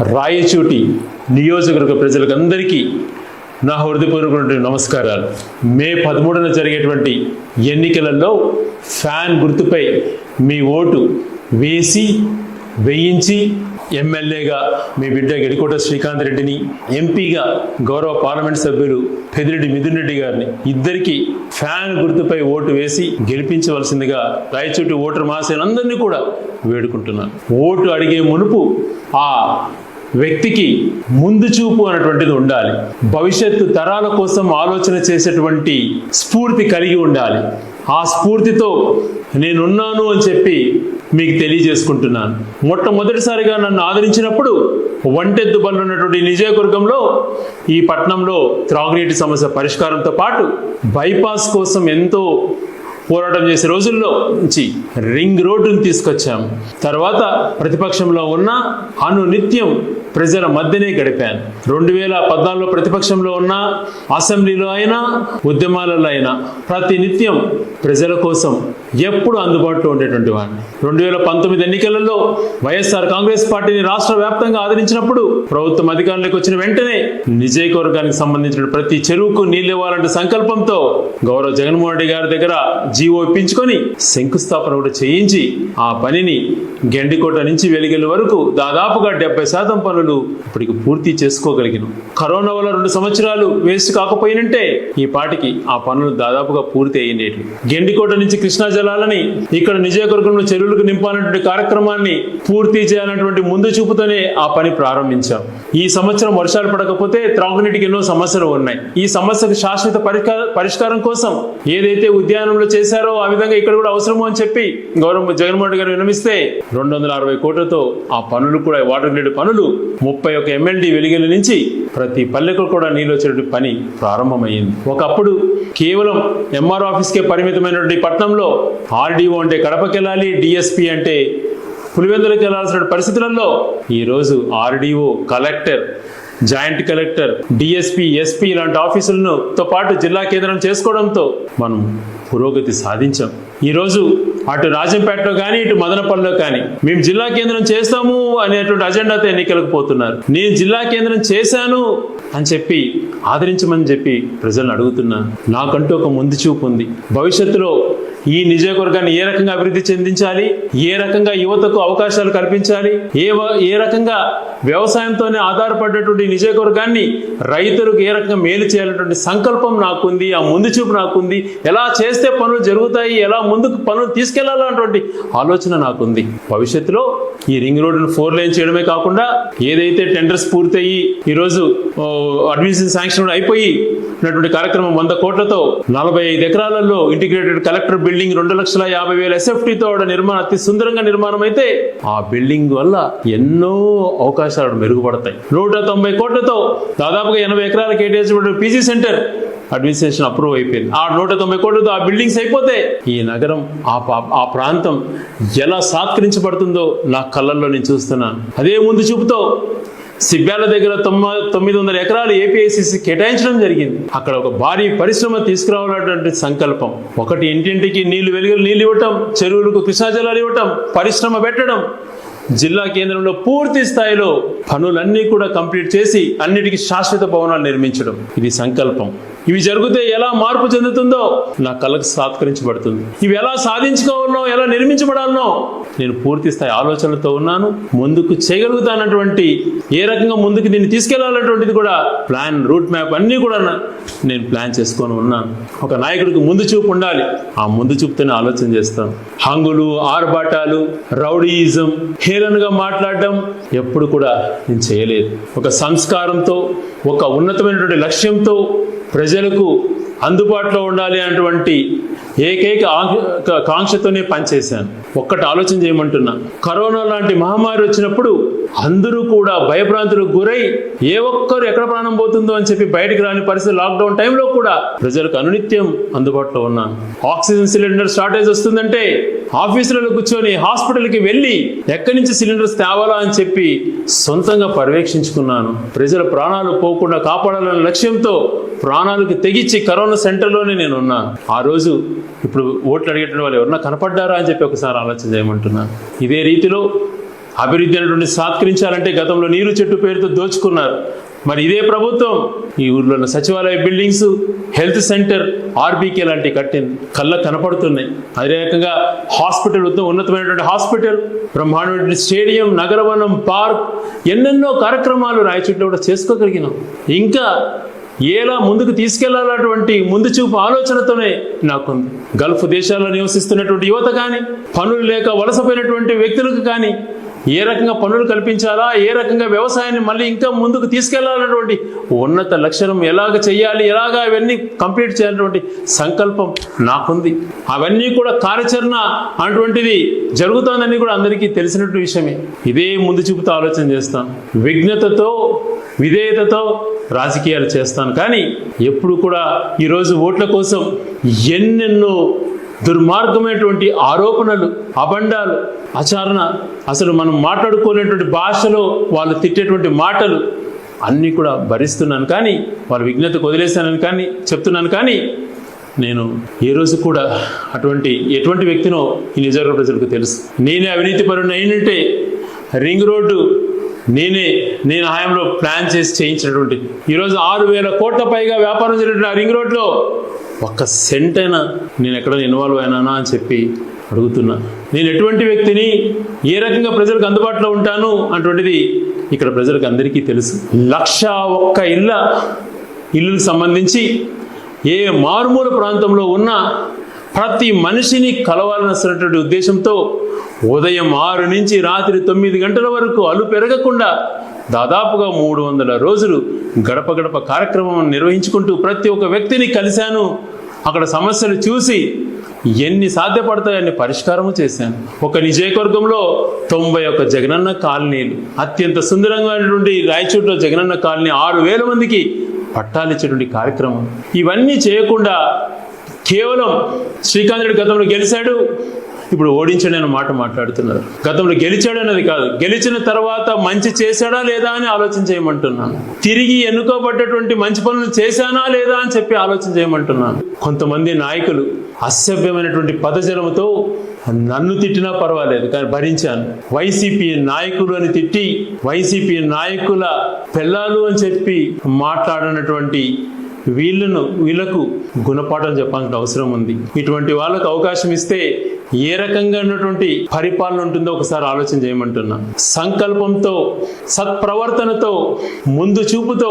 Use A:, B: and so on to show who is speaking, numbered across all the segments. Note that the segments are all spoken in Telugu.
A: రాయచూటి నియోజకవర్గ ప్రజలకందరికీ నా హృదయపూర్వకమైన నమస్కారాలు. మే పదమూడున జరిగేటువంటి ఎన్నికలలో ఫ్యాన్ గుర్తుపై మీ ఓటు వేసి వేయించి ఎమ్మెల్యేగా మీ బిడ్డ గడికోట శ్రీకాంత్ రెడ్డిని ఎంపీగా గౌరవ పార్లమెంట్ సభ్యులు పెదిరెడ్డి మిథున్ రెడ్డి గారిని ఇద్దరికి ఫ్యాన్ గుర్తుపై ఓటు వేసి గెలిపించవలసిందిగా రాయచూటి ఓటర్ మహాశయులందరినీ కూడా వేడుకుంటున్నాను. ఓటు అడిగే మునుపు ఆ వ్యక్తికి ముందు చూపు అనేటువంటిది ఉండాలి. భవిష్యత్తు తరాల కోసం ఆలోచన చేసేటువంటి స్ఫూర్తి కలిగి ఉండాలి. ఆ స్ఫూర్తితో నేనున్నాను అని చెప్పి మీకు తెలియజేసుకుంటున్నాను. మొట్టమొదటిసారిగా నన్ను ఆదరించినప్పుడు ఒంటెద్దు బండ్లు ఉన్నటువంటి నిజయదుర్గంలో ఈ పట్టణంలో త్రాగునీటి సమస్య పరిష్కారంతో పాటు బైపాస్ కోసం ఎంతో పోరాటం చేసే రోజుల్లో నుంచి రింగ్ రోడ్డును తీసుకొచ్చాము తర్వాత ప్రతిపక్షంలో ఉన్న అను నిత్యం ప్రజల మధ్యనే గడిపాను. రెండు వేల పద్నాలుగులో ప్రతిపక్షంలో ఉన్న అసెంబ్లీలో అయినా ఉద్యమాలలో అయినా ప్రతి నిత్యం ప్రజల కోసం ఎప్పుడు అందుబాటులో ఉండేటువంటి వాడిని రెండు వేల పంతొమ్మిది ఎన్నికలలో వైఎస్ఆర్ కాంగ్రెస్ పార్టీని రాష్ట్ర వ్యాప్తంగా ఆదరించినప్పుడు ప్రభుత్వం అధికారంలోకి వచ్చిన వెంటనే నిజయకవర్గానికి సంబంధించిన ప్రతి చెరువుకు నీళ్ళు ఇవ్వాలంటే సంకల్పంతో గౌరవ జగన్మోహన్ రెడ్డి గారి దగ్గర జీవో ఇప్పించుకొని శంకుస్థాపన కూడా చేయించి ఆ పనిని గెండికోట నుంచి వెలిగెళ్ళ వరకు దాదాపుగా డెబ్బై శాతం పనులు ఇప్పటికి పూర్తి చేసుకోగలిగినాం. కరోనా వల్ల రెండు సంవత్సరాలు వేస్ట్ కాకపోయినంటే ఈ పాటికి ఆ పనులు దాదాపుగా పూర్తి అయ్యేటి గెండికోట నుంచి కృష్ణా జలాలని ఇక్కడ నిజయకవర్గంలో చెరువులకు నింపాలన్నటువంటి కార్యక్రమాన్ని పూర్తి చేయాలన్నటువంటి ముందు చూపుతోనే ఆ పని ప్రారంభించాం. ఈ సంవత్సరం వర్షాలు పడకపోతే త్రాగునీటికి ఎన్నో సమస్యలు ఉన్నాయి. ఈ సమస్యకు శాశ్వత పరిష్కారం కోసం ఏదైతే ఉద్యానంలో చేశారో ఆ విధంగా ఇక్కడ కూడా అవసరము అని చెప్పి గౌరవ జగన్మోహన్ రెడ్డి గారు వినమిస్తే రెండు వందల అరవై కోట్లతో ఆ పనులు కూడా వాటర్ గ్రిడ్ పనులు ముప్పై ఒక ఎమ్మెల్డీ వెలిగల నుంచి ప్రతి పల్లెకు కూడా నీళ్ళు వచ్చేటువంటి పని ప్రారంభమైంది ఒకప్పుడు కేవలం ఎంఆర్ ఆఫీస్కే పరిమితమైనటువంటి పట్టణంలో ఆర్డీఓ అంటే కడపకి వెళ్ళాలి డిఎస్పి అంటే పులివెందులకు వెళ్ళాల్సిన పరిస్థితులలో ఈరోజు RDO collector joint collector DSP SP ఇలాంటి ఆఫీసులను తో పాటు జిల్లా కేంద్రం చేసుకోవడంతో మనం పురోగతి సాధించాం. ఈరోజు అటు రాజంపేటలో కానీ ఇటు మదనపల్లిలో కానీ మేము జిల్లా కేంద్రం చేస్తాము అనేటువంటి అజెండాతో ఎన్నికలకు పోతున్నారు. నేను జిల్లా కేంద్రం చేశాను అని చెప్పి ఆదరించమని చెప్పి ప్రజలను అడుగుతున్నాను నాకంటూ ఒక ముందు చూపు ఉంది. భవిష్యత్తులో ఈ నియోజకవర్గాన్ని ఏ రకంగా అభివృద్ధి చెందించాలి? ఏ రకంగా యువతకు అవకాశాలు కల్పించాలి? ఏ ఏ రకంగా వ్యవసాయంతోనే ఆధారపడ్డటువంటి నియోజకవర్గాన్ని రైతులకు ఏ రకంగా మేలు చేయాలన్నటువంటి సంకల్పం నాకుంది ఆ ముందు చూపు నాకుంది ఎలా చేస్తే పనులు జరుగుతాయి ఎలా ముందుకు పనులు తీసుకెళ్ళాలన్నటువంటి ఆలోచన నాకుంది. భవిష్యత్తులో ఈ రింగ్ రోడ్డును ఫోర్ లైన్ చేయడమే కాకుండా ఏదైతే టెండర్స్ పూర్తయి ఈరోజు ఓ, అడ్మినిస్ట్రేషన్ శాంక్షన్ అయిపోయి కార్యక్రమం వంద కోట్లతో నలభై ఐదు ఎకరాలలో ఇంటిగ్రేటెడ్ కలెక్టర్ బిల్డింగ్ బిల్డింగ్ రెండు లక్షల యాభై వేల ఎస్ఎఫ్టీతో నిర్మాణం అతి సుందరంగా నిర్మాణం అయితే ఆ బిల్డింగ్ వల్ల ఎన్నో అవకాశాలు మెరుగుపడతాయి. నూట తొంభై కోట్లతో దాదాపుగా ఎనభై ఎకరాల కేటాయించిన పీజీ సెంటర్ అడ్మినిస్ట్రేషన్ అప్రూవ్ అయిపోయింది. ఆ నూట తొంభై కోట్లతో ఆ బిల్డింగ్స్ అయిపోతే ఈ నగరం ఆ పా- ఆ ప్రాంతం ఎలా సాత్కరించబడుతుందో నా కళ్ళల్లో నేను చూస్తున్నాను. అదే ముందు చూపుతో సిబ్బ్యాల దగ్గర తొమ్మిది వందల ఎకరాలు ఏపీఐసిసి కేటాయించడం జరిగింది. అక్కడ ఒక భారీ పరిశ్రమ తీసుకురావాలన్నటువంటి సంకల్పం. ఒకటి ఇంటింటికి నీళ్ళు వెలుగులు నీళ్ళు ఇవ్వటం చెరువులకు కృష్ణాజలాలు ఇవ్వటం పరిశ్రమ పెట్టడం. జిల్లా కేంద్రంలో పూర్తి స్థాయిలో పనులన్నీ కూడా కంప్లీట్ చేసి అన్నిటికీ శాశ్వత భవనాలు నిర్మించడం. ఇది సంకల్పం. ఇవి జరిగితే ఎలా మార్పు చెందుతుందో నా కళ్ళకు సాత్కరించబడుతుంది. ఇవి ఎలా సాధించుకోవాలనో ఎలా నిర్మించబడాలనో నేను పూర్తి స్థాయి ఆలోచనలతో ఉన్నాను. ముందుకు చేయగలుగుతానటువంటి ఏ రకంగా ముందుకు దీన్ని తీసుకెళ్ళాలన్నటువంటిది కూడా ప్లాన్ రూట్ మ్యాప్ అన్నీ కూడా నేను ప్లాన్ చేసుకొని ఉన్నాను. ఒక నాయకుడికి ముందు చూపు ఉండాలి. ఆ ముందు చూపుతోనే ఆలోచన చేస్తాను. హంగులు ఆర్భాటాలు రౌడీయిజం హేళనగా మాట్లాడడం ఎప్పుడు కూడా నేను చేయలేదు. ఒక సంస్కారంతో ఒక ఉన్నతమైనటువంటి లక్ష్యంతో ప్రజలకు అందుబాటులో ఉండాలి అనేటువంటి ఏకైక కాంక్షతోనే పనిచేశాను. ఒక్కటి ఆలోచన చేయమంటున్నా. కరోనా లాంటి మహమ్మారి వచ్చినప్పుడు అందరూ కూడా భయభ్రాంతులకు గురై ఏ ఒక్కరు ఎక్కడ ప్రాణం పోతుందో అని చెప్పి బయటికి రాని పరిస్థితి లాక్డౌన్ టైంలో కూడా ప్రజలకు అనునిత్యం అందుబాటులో ఉన్నాను. ఆక్సిజన్ సిలిండర్ షార్టేజ్ వస్తుందంటే ఆఫీసులలో కూర్చొని హాస్పిటల్కి వెళ్ళి ఎక్కడి నుంచి సిలిండర్స్ తేవాలా అని చెప్పి సొంతంగా పర్యవేక్షించుకున్నాను. ప్రజల ప్రాణాలు పోకుండా కాపాడాలనే లక్ష్యంతో ప్రాణాలకు తెగించి కరోనా సెంటర్లోనే నేను ఉన్నాను ఆ రోజు ఇప్పుడు ఓట్లు అడిగేటువంటి వాళ్ళు ఎవరన్నా కనపడ్డారా అని చెప్పి ఒకసారి ఆలోచన చేయమంటున్నాను. ఇదే రీతిలో అభివృద్ధి అనేటువంటి సాత్కరించాలంటే గతంలో నీరు చెట్టు పేరుతో దోచుకున్నారు. మరి ఇదే ప్రభుత్వం ఈ ఊర్లో ఉన్న సచివాలయ బిల్డింగ్స్ హెల్త్ సెంటర్ ఆర్బీకే లాంటి కట్టింది కళ్ళ కనపడుతున్నాయి. అదే రకంగా హాస్పిటల్ ఉన్నతమైనటువంటి హాస్పిటల్ బ్రహ్మాండమైనటువంటి స్టేడియం నగరవనం పార్క్ ఎన్నెన్నో కార్యక్రమాలు రాయచోట్లో కూడా చేసుకోగలిగినాం. ఇంకా ఎలా ముందుకు తీసుకెళ్ళాలన్నటువంటి ముందు చూపు ఆలోచనతోనే నాకుంది. గల్ఫ్ దేశాల్లో నివసిస్తున్నటువంటి యువత కానీ పనులు లేక వలసపోయినటువంటి వ్యక్తులకు కానీ ఏ రకంగా పనులు కల్పించాలా? ఏ రకంగా వ్యవసాయాన్ని మళ్ళీ ఇంకా ముందుకు తీసుకెళ్ళాలన్నటువంటి ఉన్నత లక్షణం ఎలాగ చేయాలి ఎలాగ అవన్నీ కంప్లీట్ చేయాలన్నటువంటి సంకల్పం నాకుంది. అవన్నీ కూడా కార్యాచరణ అటువంటిది జరుగుతోందని కూడా అందరికీ తెలిసినటువంటి విషయమే. ఇదే ముందు చూపుతూ ఆలోచన చేస్తాను. విఘ్నతతో విధేయతతో రాజకీయాలు చేస్తాను. కానీ ఎప్పుడు కూడా ఈరోజు ఓట్ల కోసం ఎన్నెన్నో దుర్మార్గమైనటువంటి ఆరోపణలు అబండాలు ఆచరణ. అసలు మనం మాట్లాడుకోలేటువంటి భాషలో వాళ్ళు తిట్టేటువంటి మాటలు అన్నీ కూడా భరిస్తున్నాను కానీ వాళ్ళ విఘ్నత వదిలేశానని కానీ చెప్తున్నాను కానీ నేను ఏ రోజు కూడా అటువంటి ఎటువంటి వ్యక్తినో ఈ నిజవర్గ ప్రజలకు తెలుసు. నేనే అవినీతి పరుని రింగ్ రోడ్డు నేనే నేను హయాంలో ప్లాన్ చేసి చేయించినటువంటి. ఈరోజు ఆరు వేల కోట్ల పైగా వ్యాపారం జరిగిన రింగ్ రోడ్లో ఒక్క సెంట్ అయినా నేను ఎక్కడ ఇన్వాల్వ్ అయినానా అని చెప్పి అడుగుతున్నా. నేను ఎటువంటి వ్యక్తిని ఏ రకంగా ప్రజలకు అందుబాటులో ఉంటాను అటువంటిది ఇక్కడ ప్రజలకు అందరికీ తెలుసు. లక్ష ఒక్క ఇళ్ళ ఇల్లుకు సంబంధించి ఏ మారుమూల ప్రాంతంలో ఉన్న ప్రతి మనిషిని కలవాలన్నటువంటి ఉద్దేశంతో ఉదయం ఆరు నుంచి రాత్రి తొమ్మిది గంటల వరకు అలు పెరగకుండా దాదాపుగా మూడు వందల రోజులు గడప గడప కార్యక్రమం నిర్వహించుకుంటూ ప్రతి ఒక్క వ్యక్తిని కలిశాను. అక్కడ సమస్యలు చూసి ఎన్ని సాధ్యపడతాయని పరిష్కారము చేశాను. ఒక నిజయకవర్గంలో తొంభై ఒక్క జగనన్న కాలనీలు అత్యంత సుందరంగా ఉన్నటువంటి జగనన్న కాలనీ ఆరు వేల మందికి పట్టాలిచ్చేటువంటి కార్యక్రమం. ఇవన్నీ చేయకుండా కేవలం శ్రీకాంతుడు గతంలో గెలిచాడు. ఇప్పుడు ఓడించాడు అనే మాట మాట్లాడుతున్నారు. గతంలో గెలిచాడనేది కాదు గెలిచిన తర్వాత మంచి చేశాడా లేదా అని ఆలోచన చేయమంటున్నాను. తిరిగి ఎన్నుకోబడ్డటువంటి మంచి పనులు చేశానా లేదా అని చెప్పి ఆలోచన చేయమంటున్నాను. కొంతమంది నాయకులు అసభ్యమైనటువంటి పదజలముతో నన్ను తిట్టినా పర్వాలేదు కానీ భరించాను. వైసీపీ నాయకులు అని తిట్టి వైసీపీ నాయకుల పిల్లలు అని చెప్పి మాట్లాడినటువంటి వీళ్ళను వీళ్ళకు గుణపాఠం చెప్పాల్సిన అవసరం ఉంది. ఇటువంటి వాళ్ళకు అవకాశం ఇస్తే ఏ రకంగా ఉన్నటువంటి పరిపాలన ఉంటుందో ఒకసారి ఆలోచన చేయమంటున్నా. సంకల్పంతో సత్ప్రవర్తనతో ముందు చూపుతో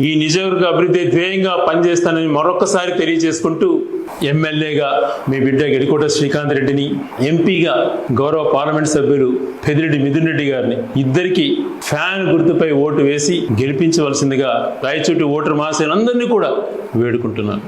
A: ఈ నిజవర్గ అభివృద్ధి ధ్యేయంగా పనిచేస్తానని మరొకసారి తెలియజేసుకుంటూ ఎమ్మెల్యేగా మీ బిడ్డ గెలికోట శ్రీకాంత్ రెడ్డిని ఎంపీగా గౌరవ పార్లమెంట్ సభ్యులు పెదిరెడ్డి మిథున్ రెడ్డి గారిని ఇద్దరికి ఫ్యాన్ గుర్తుపై ఓటు వేసి గెలిపించవలసిందిగా రాయచోటి ఓటర్ మహాశయులందరినీ కూడా వేడుకుంటున్నాను.